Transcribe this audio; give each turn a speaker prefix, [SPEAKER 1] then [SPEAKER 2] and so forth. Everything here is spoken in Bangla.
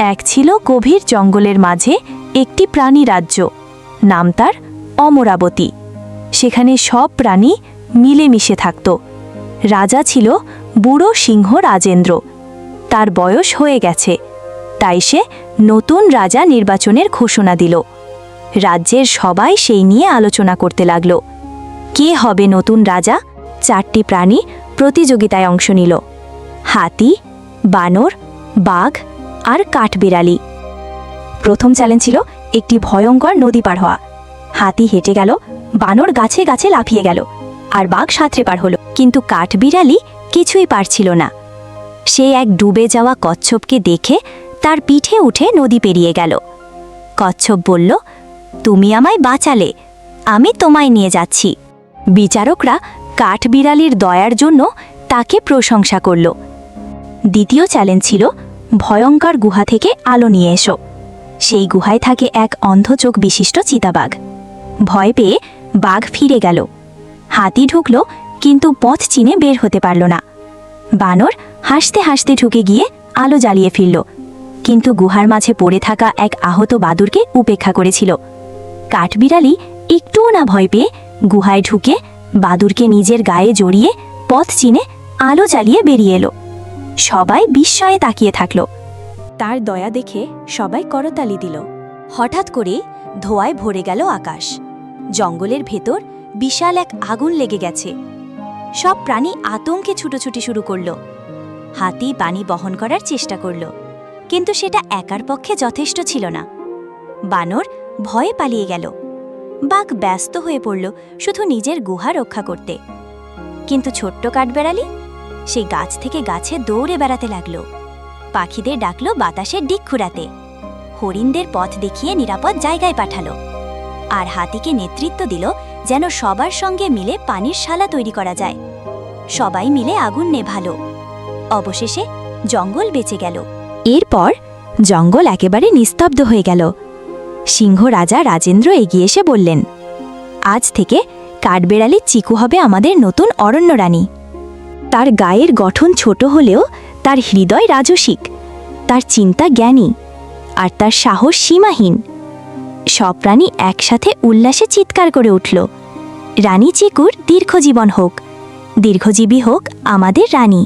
[SPEAKER 1] এক ছিল গভীর জঙ্গলের মাঝে একটি প্রাণী রাজ্য। নাম তার অমরাবতী। সেখানে সব প্রাণী মিলেমিশে থাকত। রাজা ছিল বুড়ো সিংহ রাজেন্দ্র। তার বয়স হয়ে গেছে। তাই সে নতুন রাজা নির্বাচনের ঘোষণা দিল। রাজ্যের সবাই সেই নিয়ে আলোচনা করতে লাগল। কে হবে নতুন রাজা? চারটি প্রাণী প্রতিযোগিতায় অংশ নিল। হাতি, বানর, বাঘ আর কাঠবিড়ালি। প্রথম চ্যালেঞ্জ ছিল একটি ভয়ঙ্কর নদী পার হওয়া। হাতি হেঁটে গেল, বানর গাছে গাছে লাফিয়ে গেল, আর বাঘ সাঁতরে পার হলো। কিন্তু কাঠবিড়ালি কিছুই পারছিল না। সে এক ডুবে যাওয়া কচ্ছপকে দেখে তার পিঠে উঠে নদী পেরিয়ে গেল। কচ্ছপ বলল, তুমি আমায় বাঁচালে, আমি তোমায় নিয়ে যাচ্ছি। বিচারকরা কাঠবিড়ালির দয়ার জন্য তাকে প্রশংসা করল। দ্বিতীয় চ্যালেঞ্জ ছিল ভয়ঙ্কর গুহা থেকে আলো নিয়ে এসো। সেই গুহায় থাকে এক অন্ধচোখ বিশিষ্ট চিতাবাঘ। ভয় পেয়ে বাঘ ফিরে গেল। হাতি ঢুকল, কিন্তু পথ চিনে বের হতে পারল না। বানর হাসতে হাসতে ঢুকে গিয়ে আলো জ্বালিয়ে ফিরল, কিন্তু গুহার মাঝে পড়ে থাকা এক আহত বাদুরকে উপেক্ষা করেছিল। কাঠবিড়ালি একটুও না ভয় পেয়ে গুহায় ঢুকে বাদুরকে নিজের গায়ে জড়িয়ে পথ চিনে আলো জ্বালিয়ে বেরিয়ে এলো। সবাই বিস্ময়ে তাকিয়ে থাকল। তার দয়া দেখে সবাই করতালি দিল। হঠাৎ করে ধোয়ায় ভরে গেল আকাশ। জঙ্গলের ভেতর বিশাল এক আগুন লেগে গেছে। সব প্রাণী আতঙ্কে ছুটোছুটি শুরু করল। হাতি পানি বহন করার চেষ্টা করল। কিন্তু সেটা একার পক্ষে যথেষ্ট ছিল না। বানর ভয়ে পালিয়ে গেল। বাঘ ব্যস্ত হয়ে পড়ল শুধু নিজের গুহা রক্ষা করতে। কিন্তু ছোট্ট কাঠবেড়ালি সেই গাছ থেকে গাছে দৌড়ে বেড়াতে লাগল। পাখিদের ডাকল বাতাসের ডিক খুঁড়াতে হরিণদের পথ দেখিয়ে নিরাপদ জায়গায় পাঠালো। আর হাতিকে নেতৃত্ব দিল যেন সবার সঙ্গে মিলে পানির শালা তৈরি করা যায়। সবাই মিলে আগুন নেভালো। অবশেষে জঙ্গল বেঁচে গেল। এরপর জঙ্গল একেবারে নিস্তব্ধ হয়ে গেল। সিংহ রাজা রাজেন্দ্র এগিয়ে এসে বললেন, আজ থেকে কাঠবেড়ালি চিকু হবে আমাদের নতুন অরণ্য রানী তার গায়ের গঠন ছোট হলেও তার হৃদয় রাজসিক, তার চিন্তা জ্ঞানী, আর তার সাহস সীমাহীন। সব প্রাণী একসাথে উল্লাসে চিৎকার করে উঠল, রানী চিকুর দীর্ঘজীবন হোক, দীর্ঘজীবী হোক আমাদের রানী।